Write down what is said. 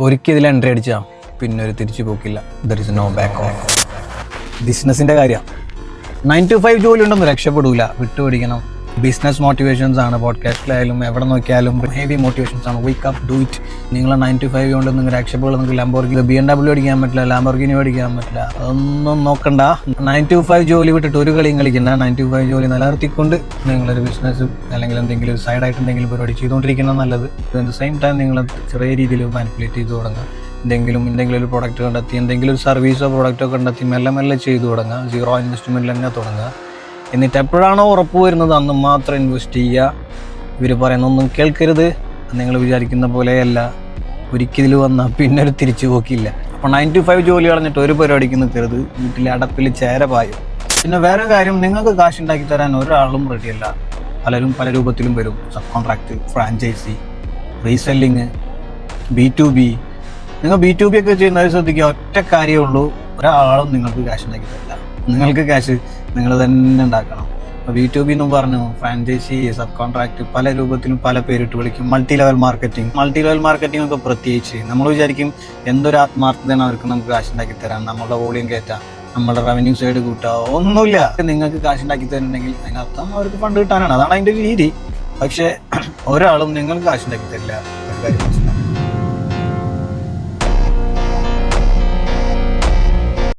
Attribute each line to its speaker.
Speaker 1: ഒരിക്കൽ ഇതിൽ എൻട്രി അടിച്ചാൽ പിന്നെ ഒരു തിരിച്ചു പോക്കില്ല. There is no back off ബിസിനസിന്റെ കാര്യം. നയൻ ടു ഫൈവ് ജോലി ഉണ്ടെന്ന് രക്ഷപ്പെടൂല. വിട്ടുപിടിക്കണം. ബിസിനസ് മോട്ടിവേഷൻസ് ആണ് പോഡ്കാസ്റ്റിലായാലും എവിടെ നോക്കിയാലും ഹെവി മോട്ടിവേഷൻസ് ആണ്. വീക്ക് അപ്പ് ഡു ഇറ്റ് നിങ്ങൾ നയൻ ടു ഫൈവ് കൊണ്ട് നിങ്ങൾ രക്ഷപ്പെടുക നിങ്ങൾക്ക് ലംബോർഗിനി ബി എം ഡബ്ല്യൂ അടിക്കാൻ പറ്റില്ല ലാംബോർഗിനി അടിക്കാൻ പറ്റില്ല. അതൊന്നും നോക്കണ്ട. നയൻ ടു ഫൈവ് ജോലി വിട്ടിട്ട് ഒരു കളിയും കളിക്കണ്ട. നയൻ ടു ഫൈവ് ജോലി നിലനിർത്തിക്കൊണ്ട് നിങ്ങളൊരു ബിസിനസ് അല്ലെങ്കിൽ എന്തെങ്കിലും ഒരു സൈഡായിട്ട് എന്തെങ്കിലും പരിപാടി ചെയ്തുകൊണ്ടിരിക്കുന്നത് നല്ലത്. അറ്റ് ദ സെയിം ടൈം നിങ്ങൾ ചെറിയ രീതിയിൽ മാനിപ്പുലേറ്റ് ചെയ്ത് തുടങ്ങുക. എന്തെങ്കിലും എന്തെങ്കിലും ഒരു പ്രോഡക്റ്റ് കണ്ടെത്തി എന്തെങ്കിലും ഒരു സർവീസോ പ്രോഡക്റ്റോ കണ്ടെത്തി മെല്ലെ മെല്ലെ ചെയ്തു തുടങ്ങുക. സീറോ ഇൻവെസ്റ്റ്മെന്റിൽ തന്നെ തുടങ്ങുക. എന്നിട്ട് എപ്പോഴാണോ ഉറപ്പ് വരുന്നത്? അന്ന് മാത്രം ഇൻവെസ്റ്റ് ചെയ്യുക. ഇവർ പറയുന്നൊന്നും കേൾക്കരുത്. നിങ്ങൾ വിചാരിക്കുന്ന പോലെയല്ല. ഒരിക്കലും വന്നാൽ പിന്നെ ഒരു തിരിച്ചു പോക്കില്ല. അപ്പോൾ നയൻ ടു ഫൈവ് ജോലി കളഞ്ഞിട്ട് ഒരു പരിപാടിക്ക് നിൽക്കരുത് വീട്ടിലെ അടപ്പിൽ ചേര പായും. പിന്നെ വേറെ കാര്യം നിങ്ങൾക്ക് കാശ് ഉണ്ടാക്കി തരാൻ ഒരാളും റെഡിയല്ല പലരും പല രൂപത്തിലും വരും. Sub contract franchise reselling B to B നിങ്ങൾ ബി ടു ബി ഒക്കെ ചെയ്യുന്നവർ ശ്രദ്ധിക്കുക. ഒറ്റ കാര്യമേ ഉള്ളൂ. ഒരാളും നിങ്ങൾക്ക് ക്യാഷ് ഉണ്ടാക്കി തരില്ല. നിങ്ങൾക്ക് ക്യാഷ് നിങ്ങൾ തന്നെ ഉണ്ടാക്കണം. ബി ടു ബി എന്നും പറഞ്ഞു ഫ്രാഞ്ചൈസി സബ് കോൺട്രാക്ട് പല രൂപത്തിലും പല പേരിട്ട് വിളിക്കും. Multi level marketing multi level marketing ഒക്കെ പ്രത്യേകിച്ച്. നമ്മൾ വിചാരിക്കും എന്തൊരു ആത്മാർത്ഥതയാണ് അവർക്ക് നമുക്ക് കാശ് ഉണ്ടാക്കി തരാം നമ്മളുടെ വോളിയം കയറ്റാം നമ്മുടെ റവന്യൂ സൈഡ് കൂട്ടുക ഒന്നുമില്ല. നിങ്ങൾക്ക് കാശ് ഉണ്ടാക്കി തരുന്നുണ്ടെങ്കിൽ അതിനർത്ഥം അവർക്ക് ഫണ്ട് കിട്ടാനാണ്. അതാണ് അതിന്റെ ഒരു രീതി. പക്ഷേ ഒരാളും നിങ്ങൾക്ക് കാശ് ഉണ്ടാക്കി തരില്ല. ഒരു കാര്യം.